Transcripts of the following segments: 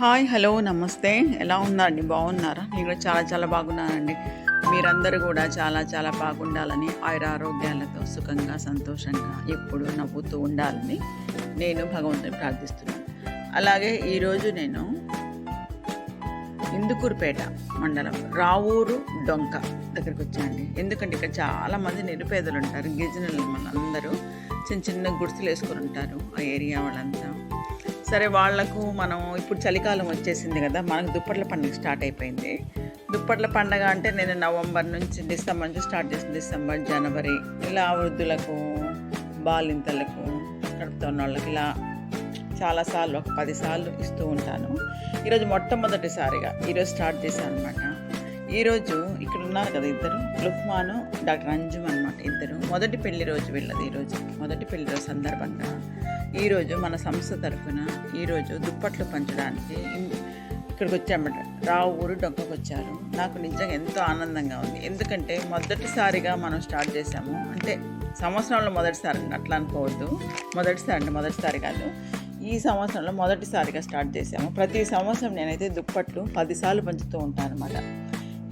Hi hello నమస్తే. ఎలా ఉందండి బాగున్నారా? నేను కూడా చాలా చాలా బాగున్నానండి. మీరందరూ కూడా చాలా చాలా బాగుండాలని ఆయుర ఆరోగ్యాలతో సుఖంగా సంతోషంగా ఎప్పుడు నవ్వుతూ ఉండాలని నేను భగవంతుని ప్రార్థిస్తున్నాను. అలాగే ఈరోజు నేను ఇందుకూరుపేట మండలం రావూరు డొంక దగ్గరికి వచ్చానండి. ఎందుకంటే ఇక్కడ చాలామంది నిరుపేదలు ఉంటారు. గిరిజనులు అందరూ చిన్న చిన్న గుడిసెలు వేసుకొని ఉంటారు. ఆ ఏరియా వాళ్ళంతా. సరే వాళ్ళకు మనం ఇప్పుడు చలికాలం వచ్చేసింది కదా మనకు దుప్పట్ల పండుగ స్టార్ట్ అయిపోయింది. దుప్పట్ల పండగ అంటే నేను నవంబర్ నుంచి డిసెంబర్ నుంచి స్టార్ట్ చేసిన డిసెంబర్ జనవరి ఇలా వృద్ధులకు బాలింతలకు నడుపుతున్న వాళ్ళకి ఇలా చాలాసార్లు ఒక పదిసార్లు ఇస్తూ ఉంటాను. ఈరోజు మొట్టమొదటిసారిగా ఈరోజు స్టార్ట్ చేశాను అనమాట ఈరోజు ఇక్కడ ఉన్నారు కదా ఇద్దరు. లుక్మాను డాక్టర్ అంజుమ్ అనమాట ఇద్దరు. మొదటి పెళ్ళి రోజు వెళ్ళదు ఈరోజు మొదటి పెళ్ళి రోజు సందర్భంగా. ఈరోజు మన సంస్థ తరఫున ఈరోజు దుప్పట్లు పంచడానికి ఇక్కడికి వచ్చామట. రావు ఊరు డొక్కకు వచ్చారు. నాకు నిజంగా ఎంతో ఆనందంగా ఉంది. ఎందుకంటే మొదటిసారిగా మనం స్టార్ట్ చేసాము అంటే సంవత్సరంలో మొదటిసారి అండి, అట్లా అనుకోవద్దు. మొదటిసారి అంటే మొదటిసారి కాదు. ఈ సంవత్సరంలో మొదటిసారిగా స్టార్ట్ చేసాము ప్రతి సంవత్సరం నేనైతే దుప్పట్లు పదిసార్లు పంచుతూ ఉంటాను అనమాట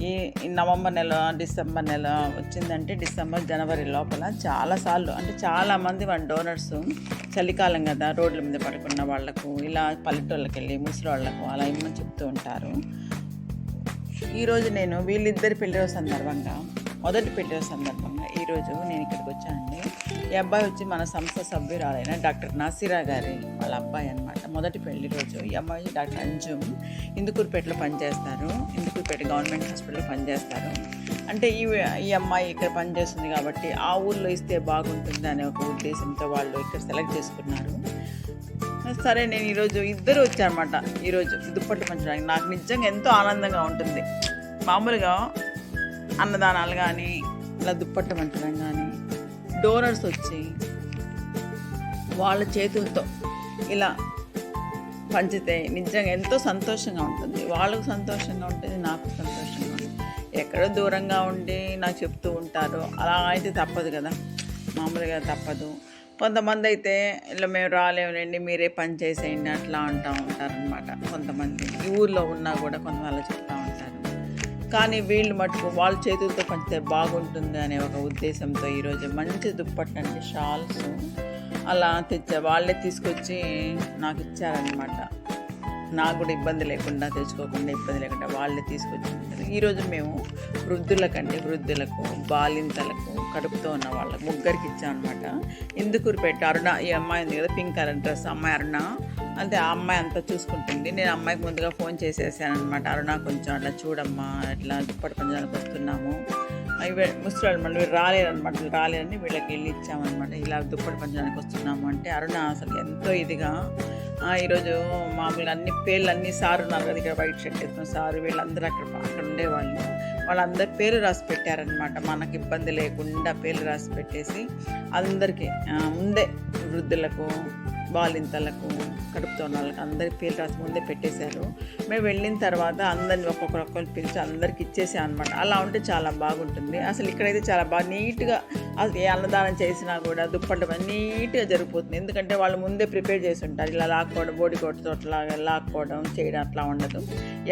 ఈ నవంబర్ నెల డిసెంబర్ నెల వచ్చిందంటే డిసెంబర్ జనవరి లోపల చాలాసార్లు అంటే చాలామంది మన డోనర్స్ చలికాలం కదా రోడ్ల మీద పడుకున్న వాళ్ళకు ఇలా పల్లెటూళ్ళకి వెళ్ళి ముసలి వాళ్ళకు అలా ఇమ్మని చెప్తూ ఉంటారు. ఈరోజు నేను వీళ్ళిద్దరి పెళ్ళి సందర్భంగా మొదటి పెళ్ళి సందర్భంగా ఈరోజు నేను ఇక్కడికి వచ్చానండి. ఈ అబ్బాయి వచ్చి మన సంస్థ సభ్యురాలైన డాక్టర్ నాసిరా గారి వాళ్ళ అబ్బాయి అనమాట మొదటి పెళ్ళి రోజు ఈ అమ్మాయి డాక్టర్ అంజుమ్ ఇందుకూరుపేటలో పనిచేస్తారు. ఇందుకూరుపేట గవర్నమెంట్ హాస్పిటల్లో పనిచేస్తారు. అంటే ఈ ఈ అమ్మాయి ఇక్కడ పనిచేస్తుంది కాబట్టి ఆ ఊళ్ళో ఇస్తే బాగుంటుంది అనే ఒక ఉద్దేశంతో వాళ్ళు ఇక్కడ సెలెక్ట్ చేసుకున్నారు. సరే నేను ఈరోజు ఇద్దరు వచ్చారన్నమాట ఈరోజు దుప్పట్లు పంచడానికి నాకు నిజంగా ఎంతో ఆనందంగా ఉంటుంది. మామూలుగా అన్నదానాలు కానీ ఇలా దుప్పట్లు పంచడం కానీ డోనర్స్ వచ్చి వాళ్ళ చేతులతో ఇలా పంచితే నిజంగా ఎంతో సంతోషంగా ఉంటుంది. వాళ్ళకు సంతోషంగా ఉంటుంది నాకు సంతోషంగా ఉంటుంది. ఎక్కడో దూరంగా ఉండి నాకు చెప్తూ ఉంటారు. అలా అయితే తప్పదు కదా. మామూలుగా తప్పదు. కొంతమంది అయితే ఇలా మేము రాలేములేండి మీరే పని చేసేయండి అట్లా అంటూ ఉంటారనమాట కొంతమంది ఈ ఊర్లో ఉన్నా కూడా కొంతమంది అలా చెప్తూ ఉంటారు. కానీ వీళ్ళు మటుకు వాళ్ళ చేతులతో పంచితే బాగుంటుంది అనే ఒక ఉద్దేశంతో ఈరోజు మంచి దుప్పట్లు అంటే షాల్స్ అలా తెచ్చా. వాళ్ళే తీసుకొచ్చి నాకు ఇచ్చారనమాట నాకు కూడా ఇబ్బంది లేకుండా తెచ్చుకోకుండా ఇబ్బంది లేకుండా వాళ్ళే తీసుకొచ్చి ఉంటారు ఈరోజు మేము వృద్ధులకండి వృద్ధులకు బాలింతలకు కడుపుతో ఉన్న వాళ్ళకు ముగ్గురికి ఇచ్చాం అనమాట ఎందుకు ఇందుకూరుపేట అరుణ ఈ అమ్మాయి ఉంది కదా పింక్ కలర్ డ్రెస్ అమ్మాయి అరుణ. అంటే ఆ అమ్మాయి అంతా చూసుకుంటుంది. నేను అమ్మాయికి ముందుగా ఫోన్ చేసేసాను అనమాట అరుణ కొంచెం అట్లా చూడమ్మా ఇట్లా దుప్పటి పంచడానికి వస్తున్నాము. ముసలాడు ముసలి మళ్ళీ వీళ్ళు రాలేరనమాట. రాలేరని వీళ్ళకి వెళ్ళి ఇచ్చామన్నమాట ఇలా దుప్పటి పంచడానికి వస్తున్నాము అంటే అరుణ అసలు ఎంతో ఇదిగా ఈరోజు మామూలుగా అన్ని పేర్లు అన్ని సార్ ఉన్నారు కదా ఇక్కడ వైట్ షర్ట్ వేసుకున్న సారు వీళ్ళందరూ అక్కడ అక్కడ ఉండేవాళ్ళు. వాళ్ళందరి పేరు రాసి పెట్టారనమాట. మనకి ఇబ్బంది లేకుండా పేర్లు రాసి పెట్టేసి అందరికీ ముందే వృద్ధులకు బాలింతలకు కడుపుతో ఉన్న వాళ్ళకి అందరి పేరు రాసి ముందే పెట్టేశారు. మేము వెళ్ళిన తర్వాత అందరిని ఒక్కొక్కరు పిలిచి అందరికి ఇచ్చేసాం అనమాట అలా ఉంటే చాలా బాగుంటుంది. అసలు ఇక్కడైతే చాలా బాగా నీట్గా అసలు ఏ అన్నదానం చేసినా కూడా దుప్పటి నీట్గా జరిగిపోతుంది. ఎందుకంటే వాళ్ళు ముందే ప్రిపేర్ చేసి ఉంటారు. ఇలా లాక్కోవడం బోడి కొట్టుతో అట్లా లాక్కోవడం చేయడం అట్లా ఉండదు.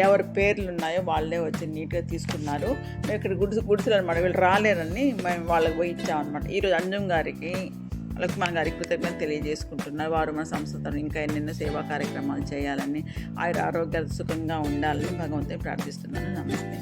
ఎవరి పేర్లు ఉన్నాయో వాళ్ళే వచ్చి నీట్గా తీసుకున్నారు. మేము ఇక్కడ గుడిసె గుడిసెలు అనమాట వీళ్ళు రాలేరని మేము వాళ్ళకి పోయి ఇచ్చామన్నమాట ఈరోజు అంజం గారికి లక్ష్మణ్ మనకు కృతజ్ఞత తెలియజేసుకుంటున్నారు. వారు మన సంస్థతో ఇంకా ఎన్నెన్నో సేవా కార్యక్రమాలు చేయాలని ఆయన ఆరోగ్యాలు సుఖంగా ఉండాలని భగవంతుని ప్రార్థిస్తున్నాను. నమస్తే.